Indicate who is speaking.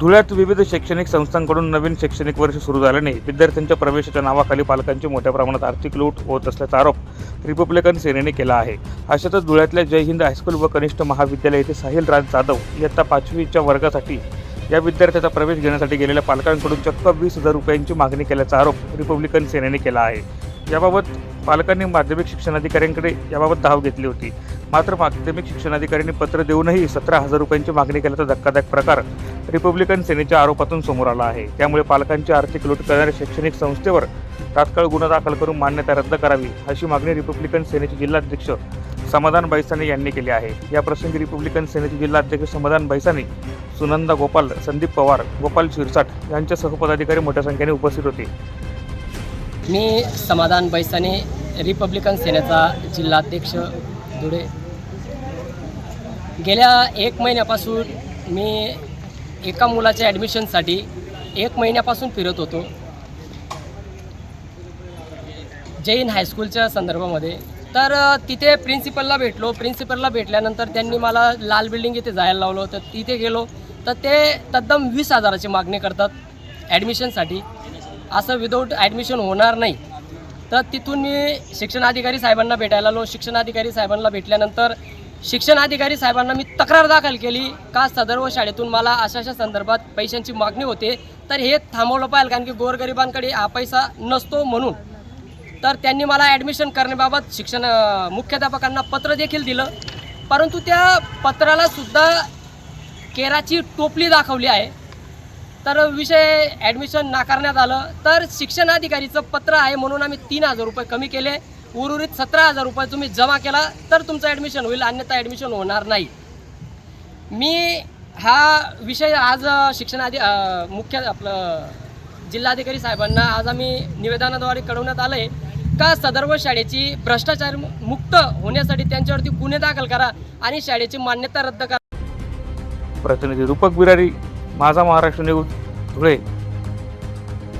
Speaker 1: धुळ्यात विविध शैक्षणिक संस्थांकडून नवीन शैक्षणिक वर्ष सुरू झाल्याने विद्यार्थ्यांच्या प्रवेशाच्या नावाखाली पालकांची मोठ्या प्रमाणात आर्थिक लूट होत असल्याचा आरोप रिपब्लिकन सेनेने केला आहे. अशातच धुळ्यातल्या जय हिंद हायस्कूल व कनिष्ठ महाविद्यालय येथे साहिल राज जाधव इयत्ता पाचवीच्या वर्गासाठी या विद्यार्थ्याचा प्रवेश घेण्यासाठी गेलेल्या पालकांकडून चक्क वीस हजार रुपयांची मागणी केल्याचा आरोप रिपब्लिकन सेनेने केला आहे. याबाबत पालकांनी माध्यमिक शिक्षणाधिकाऱ्यांकडे याबाबत धाव घेतली होती. मात्र माध्यमिक शिक्षणाधिकाऱ्यांनी पत्र देऊनही सतरा हजार रुपयांची मागणी केल्याचा धक्कादायक प्रकार रिपब्लिकन सेनेच्या आरोपातून समोर आला आहे. त्यामुळे पालकांची आर्थिक लूट करणाऱ्या शैक्षणिक संस्थेवर तात्काळ गुन्हा दाखल करून मान्यता रद्द करावी अशी मागणी रिपब्लिकन सेनेचे जिल्हाध्यक्ष समाधान बैसाने यांनी केली आहे. या प्रसंगी रिपब्लिकन सेनेचे जिल्हाध्यक्ष समाधान बैसाने सुनंदा गोपाल संदीप पवार गोपाल शिरसाट यांच्यासह पदाधिकारी मोठ्या संख्येने उपस्थित होते.
Speaker 2: मी समाधान बैसाने रिपब्लिकन सेनेचा जिल्हाध्यक्ष धुळे. गेल्या एक महिन्यापासून मी एका मुलाच्या ॲडमिशनसाठी एक महिन्यापासून फिरत होतो. जैन हायस्कूलच्या संदर्भामध्ये. तर तिथे प्रिन्सिपलला भेटलो. प्रिन्सिपलला भेटल्यानंतर त्यांनी मला लाल बिल्डिंग इथे जायला लावलं तर तिथे गेलो. तर ते तद्दम वीस हजाराची मागणी करतात ॲडमिशनसाठी असं विदाऊट ॲडमिशन होणार नाही. तर तिथून मी शिक्षणाधिकारी साहेबांना भेटायला आलो. शिक्षणाधिकारी साहेबांना भेटल्यानंतर शिक्षणाधिकारी साहेबांना मी तक्रार दाखल केली. का सदर्व शाळेतून मला अशा अशा संदर्भात पैशांची मागणी होते. तर हे थांबवलं पाहिजे कारण की गोरगरिबांकडे हा पैसा नसतो म्हणून. तर त्यांनी मला ॲडमिशन करण्याबाबत शिक्षण मुख्याध्यापकांना पत्र देखील दिलं. परंतु त्या पत्राला सुद्धा केराची टोपली दाखवली आहे. तर विषय ॲडमिशन नाकारण्यात आलं. तर शिक्षणाधिकारीचं पत्र आहे म्हणून आम्ही तीन हजार रुपये कमी केले. उर्वरित सतरा हजार रुपये तुम्ही जमा केला तर तुमचं ॲडमिशन होईल अन्यथा ॲडमिशन होणार नाही. मी हा विषय आज शिक्षणाधी शिक्षणाधि मुख्य आपलं जिल्हाधिकारी साहेबांना आज आम्ही निवेदनाद्वारे कळवण्यात आलं आहे का सदर्भ शाळेची भ्रष्टाचार मुक्त होण्यासाठी त्यांच्यावरती गुन्हे दाखल करा आणि शाळेची मान्यता रद्द करा.
Speaker 1: प्रतिनिधी रूपक बिरारी माझा महाराष्ट्र न्यूज धुळे.